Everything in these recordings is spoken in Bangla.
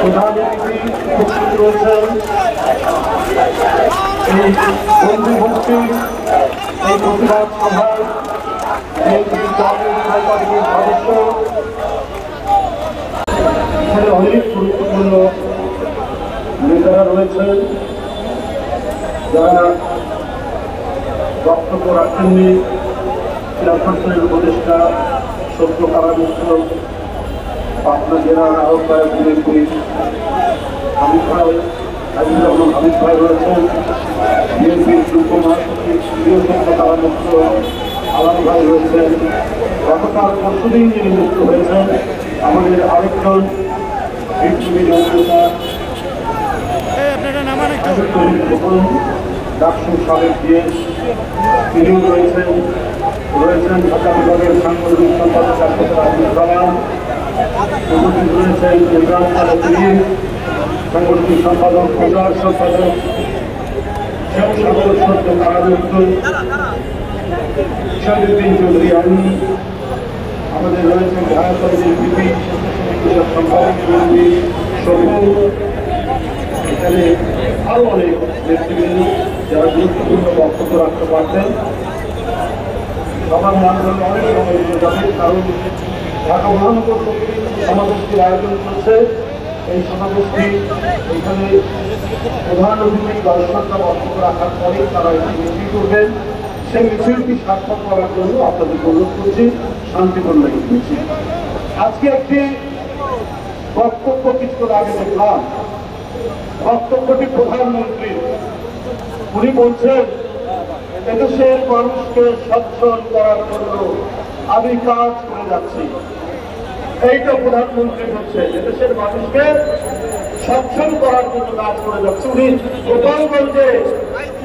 প্রধান অতিথি উপস্থিত রয়েছেন এই বন্ধু এই প্রতিবাদ সভায় বিএনপি জাতীয় সদস্য এখানে অনেক গুরুত্বপূর্ণ নেতারা রয়েছেন যারা বক্তব্য রাখেননি চেয়ারপারসনের উপদেষ্টা সত্য কারামুক্ত পাটনা জেলার আহ্বায়ক বিএনপি হামিদ ভাই আজিজ রহমান হামিদ ভাই রয়েছেন বিএনপির যুগ্ম মহাসচিব সত্য আলাম ভাই রয়েছেন। গতকাল পরশুদিন যিনি মুক্ত হয়েছেন আমাদের আরেকজন বিপ্লবী নেতা ডাকসু সাবেক দিয়েশ তিনিও রয়েছেন। রয়েছেন ঢাকা সাংগঠনিক সম্পাদক রয়েছেন ইমরান আলমগীর সাংগঠনিক সম্পাদক প্রচার সম্পাদক শ্যাম সাগর সত্য আমি আমাদের রয়েছেন ঢাকা কলেজের বিপি সম্পাদক চৌধুরী সবুজ এখানে আরও অনেক নেতৃবৃন্দ যারা গুরুত্বপূর্ণ বক্তব্য রাখতে পারতেন সবার নাম ধরে অনেক সময় চলে কারণ ঢাকা মহানগর সমাবেশটির আয়োজন করছে এই সমাবেশটি এখানে প্রধান অতিথি দর্শকরা বক্তব্য রাখার পরে তারা এটি মিছিল করবেন। সেই মিছিলটি সার্থক করার জন্য আপনাদের অনুরোধ করছি, শান্তিপূর্ণ মিছিল। আজকে একটি বক্তব্য কিছুক্ষণ আগে দেখলাম বক্তব্যটি প্রধানমন্ত্রী উনি বলছেন এদেশের মানুষকে সচ্ছল করার জন্য আমি কাজ করে যাচ্ছি। এইটা প্রধানমন্ত্রী বলছে এদেশের মানুষকে সচ্ছল করার জন্য কাজ করে যাচ্ছে। উনি গোপালগঞ্জে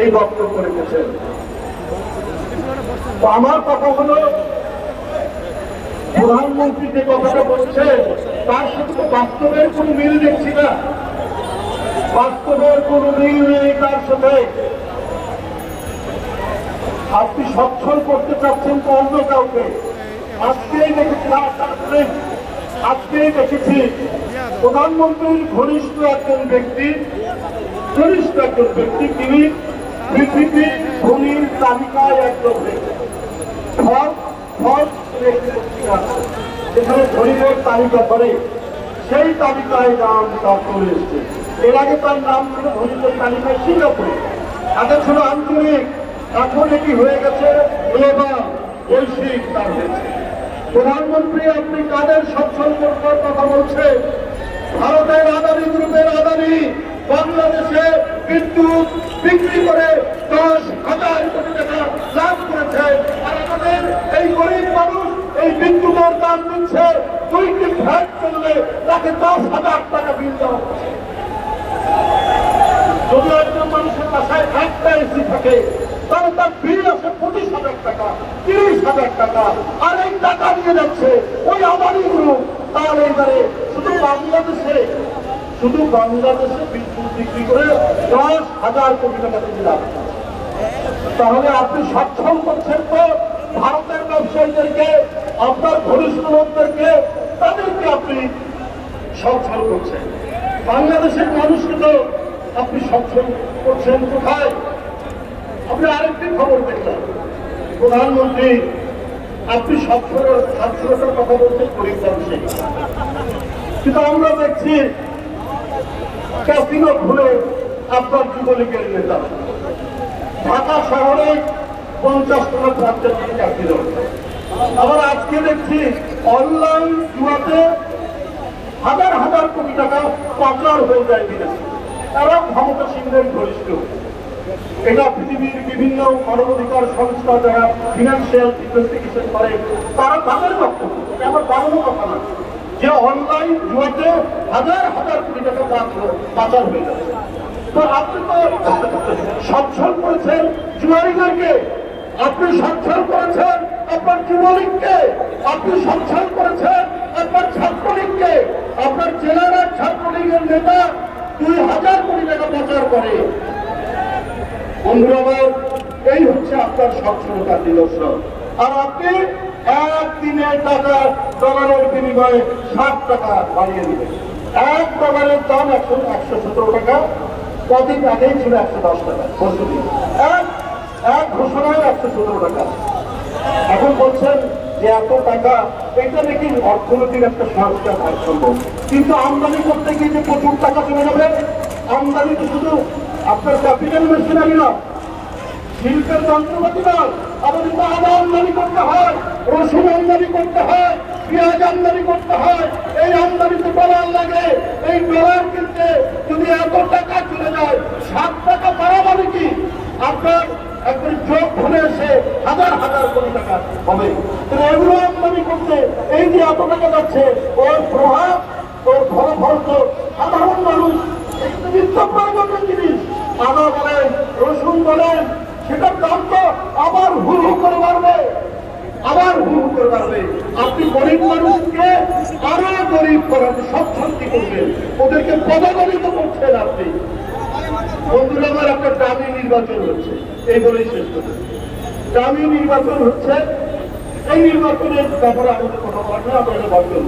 এই বক্তব্য রেখেছেন। তো আমার কথা হলো, প্রধানমন্ত্রী যে কথাটা বলছে তার সাথে বাস্তবের কোনো মিল দেখছি না। বাস্তবের কোন মিল নেই তার সাথে। আপনি সচ্ছল করতে চাচ্ছেন তো অন্য কাউকে। আজকেই দেখেছি আজকেই দেখেছি। প্রধানমন্ত্রীর ঘনিষ্ঠ একজন ব্যক্তি, ঘনিষ্ঠ একজন ব্যক্তি, তিনি পৃথিবীর ধনির তালিকায় একজন ব্যক্তি। যেখানে ধনীদের তালিকা করে। সেই তালিকায় নাম তার চলে এসছে। এর আগে তার নাম ছিল ধনীদের তালিকায় সিঙ্গাপুরে আগে ছিল আঞ্চলিক। এখন এটি হয়ে গেছে গ্লোবাল বৈশ্বিক প্রধানমন্ত্রী আপনি কাদের সচ্ছল করবার কথা বলছে ভারতের আদানি গ্রুপের আদানি বাংলাদেশে বিদ্যুৎ বিক্রি করে দশ হাজার কোটি টাকা লাভ করেছে। আর আমাদের এই গরিব মানুষ এই বিদ্যুতের দাম দিচ্ছে দুইটি ভ্যাট চললে তাকে দশ হাজার টাকা বিল দেওয়া হচ্ছে। যদি একজন মানুষের বাসায় একটা এসি থাকে তাহলে তার বিল আছে পঁচিশ হাজার টাকা, তিরিশ হাজার টাকা, আর এই টাকা নিয়ে যাচ্ছে ওই আদানি গ্রুপ তাহলে এবারে শুধু বাংলাদেশে শুধু বাংলাদেশে বিদ্যুৎ বিক্রি করে দশ হাজার কোটি টাকা তিনি লাভ। তাহলে আপনি সক্ষম করছেন তো ভারতের ব্যবসায়ীদেরকে, আপনার লোকদেরকে তাদেরকে আপনি সচ্ছল করছেন। বাংলাদেশের মানুষকে তো আপনি সচ্ছল করছেন কোথায়? আপনি আরেকটি খবর দেখলাম। প্রধানমন্ত্রী, আপনি সাক্ষরতার কথা গরিব মানুষে কিন্তু আমরা দেখছি, ক্যাসিনো খুলে আপনার যুবলীগের নেতা ঢাকা শহরে পঞ্চাশ টাকা প্রান্তের ক্যাসিনো। আবার আজকে দেখছি, অনলাইন জুয়াতে হাজার হাজার কোটি টাকা পাচার হয়ে যায় বিদেশে। তারা ক্ষমতাসীনদের ঘনিষ্ঠ। এটা পৃথিবীর বিভিন্ন মানবাধিকার সংস্থা যারা ফিনান্সিয়াল ইনভেস্টিগেশন করে, তারা তাদের বক্তব্য আমার বানানো কথা না। যে অনলাইন জুয়াতে হাজার হাজার কোটি টাকা পাচার- হয়ে যাচ্ছে তো আপনি তো সচ্ছল করেছেন জুয়ারিদেরকে আপনি সচ্ছল করেছেন আপনার যুবলীগকে। আপনি সচ্ছল করেছেন আপনার ছাত্রলীগকে। আপনার জেলার ছাত্রলীগের নেতা দুই হাজার কোটি টাকা পাচার করে। বন্ধুরা এই হচ্ছে আপনার সচ্ছলতার নিদর্শন। আর আপনি এক দিনের টাকা ডলারের বিনিময়ে ষাট টাকা বাড়িয়ে দিবেন। এক ডলারের দাম একশো একশো সতেরো টাকা, কদিন আগেই ছিল একশো দশ টাকা বছর এক এক ঘোষণায় একশো সতেরো টাকা। এখন বলছেন যে এত টাকা, এটা নাকি অর্থনীতির একটা সংস্কার ভারসাম্য। কিন্তু আমদানি করতে গিয়ে যে প্রচুর টাকা চলে যাবে, আমদানি তো শুধু আপনার ক্যাপিটাল মেশিনারি না। শিল্পের যন্ত্রপাতি নয় আমাদের তো আদা আমদানি করতে হয়, রসুন আমদানি করতে হয়, পেঁয়াজ আমদানি করতে হয়, এই আমদানিতে ডলার লাগে, এই ডলার কিনতে যদি এত টাকা চলে যায়, সাত টাকা পারা মানে কি? আপনার একবার চোখ ফলে এসে হাজার হাজার কোটি টাকা হবে। তো এগুলো আমদানি করতে এই যে এত টাকা যাচ্ছে, ওর প্রভাব, ওর ঘরে ভরত সাধারণ মানুষ জিনিস আদা বলেন রসুন বলেন সেটার আবার হু হু করে আবার হু হু করে আপনি গরিব মানুষকে আরও গরিব ওদেরকে পদগরিত করছেন আপনি বন্ধুরা আমার একটা দামি নির্বাচন হচ্ছে এই শেষ করতে দামি নির্বাচন হচ্ছে এই নির্বাচনের ব্যাপারে আমাদের কথা বলা বর্জন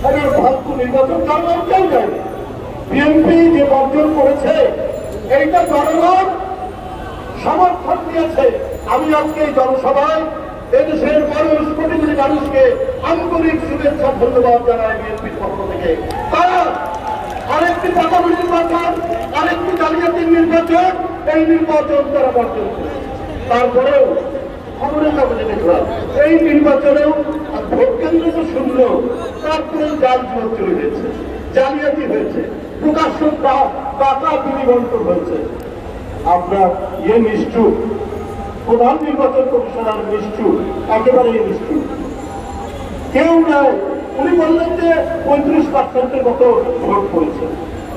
এবার নির্বাচন কারণ কেউ যায় বিএনপি যে বর্জন করেছে, এইটা জনগণ সমর্থন দিয়েছে। আমি আজকে এই জনসভায় এদেশের মানুষ কোটি কোটি মানুষকে আন্তরিক শুভেচ্ছা, ধন্যবাদ জানাই বিএনপির পক্ষ থেকে। তারা আরেকটি পাতানো নির্বাচন আরেকটি জালিয়াতির নির্বাচন, এই নির্বাচন তারা বর্জন করেছে। তারপরেও খবরের কাগজে দেখলাম, এই নির্বাচনেও ভোট কেন্দ্র তো শূন্য তারপরে জাল চলে গেছে, জালিয়াতি হয়েছে। প্রকাশ্য টাকা বিনিবন্টন হয়েছে। আপনার ইয়ে নিষ্ঠুর প্রধান নির্বাচন কমিশনার নিষ্ঠুর একেবারেই নিষ্ঠুর কেউ নাই। উনি বললেন যে পঁয়ত্রিশ পার্সেন্টের মতো ভোট পড়েছে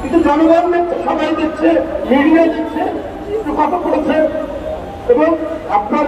কিন্তু জনগণ দেখছে, সবাই দেখছে, মিডিয়া দেখছে কত পড়েছে এবং আপনার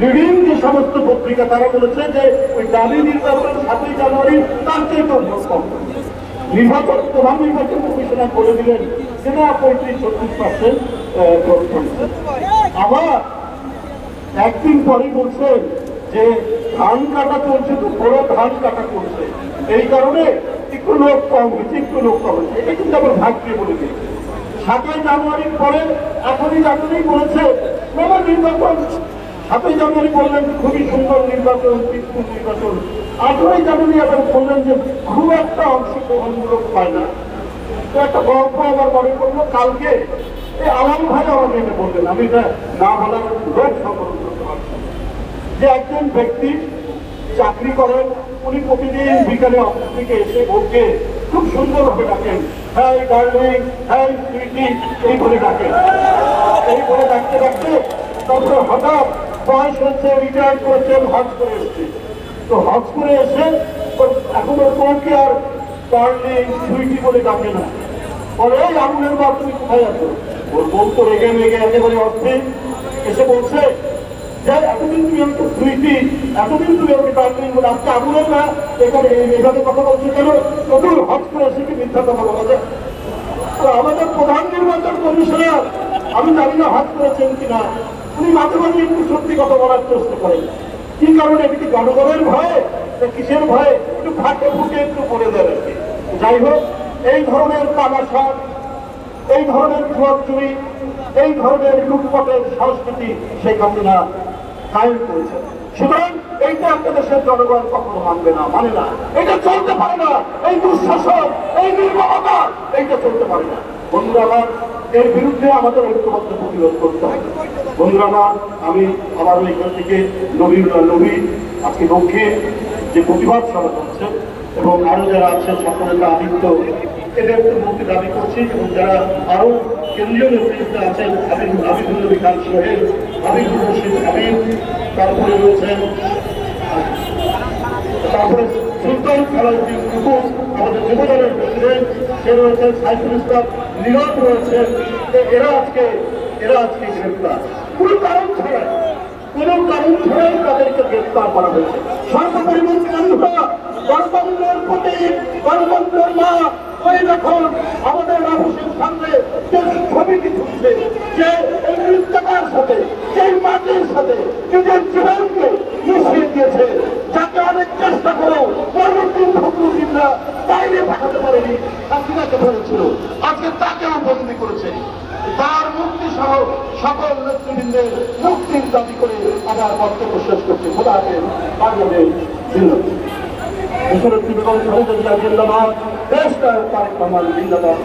লিডিং যে সমস্ত পত্রিকা, তারা বলেছে যে ওই দাবি নির্বাচন সাতই জানুয়ারি তার চেয়ে কম। নির্বাচন প্রধান নির্বাচন কমিশনার বলে দিলেন যে না পঁয়ত্রিশ ছত্রিশ পার্সেন্ট আবার একদিন পরে বলছেন যে ধান কাটা চলছে তো বড় ধান কাটা চলছে। এই কারণে একটু লোক কম হয়েছে, একটু লোক কম হয়েছে। এটা কিন্তু আমার ভাগ্যে বলে দিয়েছে। সাতই জানুয়ারির পরে এখনই জানুয়ারি বলেছে বাবা নির্বাচন সাতই জানুয়ারি বললেন, খুবই সুন্দর নির্বাচন নির্বাচন। আঠেরোই জানুয়ারি আবার বললেন যে খুব একটা অংশ অংশগ্রহণমূলক হয় না। তো একটা গল্প আমার মনে করল কালকে এই আলাম ভাই আমাকে এটা বললেন, আমি এটা না বলার লোক যে একজন ব্যক্তি চাকরি করেন, উনি প্রতিদিন বিকালে অফিস থেকে এসে বলকে খুব সুন্দর সুন্দরভাবে ডাকেন হ্যাঁ ডার্লিং হ্যাঁ সুইটি এই বলে ডাকেন। এই বলে ডাকতে ডাকতে তারপরে হঠাৎ বয়স হচ্ছে রিটায়ার করেছেন হজ করে এসছে। তো হজ করে এসে এখন ওর বউকে আর ডার্লিং সুইটি বলে ডাকে না? বলে, এই আগুনের মা তুমি কোথায় আছো? ওর বউ তো রেগে মেগে একেবারে অস্থির। এসে বলছে যে এতদিন তুমি আমাকে সুইটি, এতদিন তুমি আমাকে ডার্লিং বলে আজকে আগুনের না, এখানে এই- এইভাবে কথা বলছে কেন? নতুন হজ করে এসে কি মিথ্যা কথা বলা যায়? আমাদের প্রধান নির্বাচন কমিশনার, আমি জানি না হাত করেছেন কিনা, উনি মাঝে মাঝে একটু সত্যি কথা বলার চেষ্টা করেন। কি কারণে এটা কি জনগণের ভয়ে কিসের ভয়ে? একটু ফাঁকে ফুটে একটু করে দেন আর কি। যাই হোক, এই ধরনের তামাশা, এই ধরনের জুয়ার চুরি এই ধরনের লুটপাটের সংস্কৃতি শেখ হাসিনা কায়েম করেছে সুতরাং এইটা একটা দেশের জনগণ কখনো মানবে না মানে না। এটা চলতে পারে না। এই দুঃশাসন, এই নির্মমতা, এইটা চলতে পারে না। বন্ধুরা আমার এর বিরুদ্ধে আমাদের ঐক্যবদ্ধ প্রতিরোধ করতে হবে। বন্ধুরা, আমার, আমি আমার এখান থেকে নবীন নবী, আজকে দক্ষিণ যে প্রতিবাদ সভা হচ্ছে এবং আরও যারা আছেন সকলের আদিত্য, এদের মুক্তি দাবি করছি এবং যারা আরও কেন্দ্রীয় নেতৃত্বে আছেন, হাবিব হাবিবুল্লাহ বিকাশ সোহেল হাবিবুর রশিদ হাবিব তারপরে রয়েছেন, তারপরে সুলতান খালাউদ্দিন আমাদের যুবদলের প্রেসিডেন্ট, সে রয়েছেন সাইফুল ইসলাম। নীরব রয়েছে যে এরা আজকে এরা আজকে গ্রেপ্তার। কোনো কারণ ছাড়াই, কোনো কারণ ছাড়াই তাদেরকে গ্রেপ্তার করা হয়েছে। সর্বোপরি মুখ্যমন্ত্রী গণতন্ত্রের প্রতি, গণতন্ত্রের মা ওই যখন আমাদের অফিসের সামনে যে ছবিটি তুলছে, যে এই মৃত্যুকার সাথে সেই মাটির সাথে নিজের জীবনকে যাকে অনেক চেষ্টা করেও পরবর্তী হাসিনা বাইরে পাঠাতে পারেনি হাসিনাকে ধরেছিল? আজকে তাকেও বন্দী করেছে। তার মুক্তি সহ সকল নেতৃবৃন্দের মুক্তির দাবি করে আমার বক্তব্য শেষ করছে। বেগম খালেদা জিয়া জিন্দাবাদ। দেশটা তারেক রহমান, জিন্দাবাদ।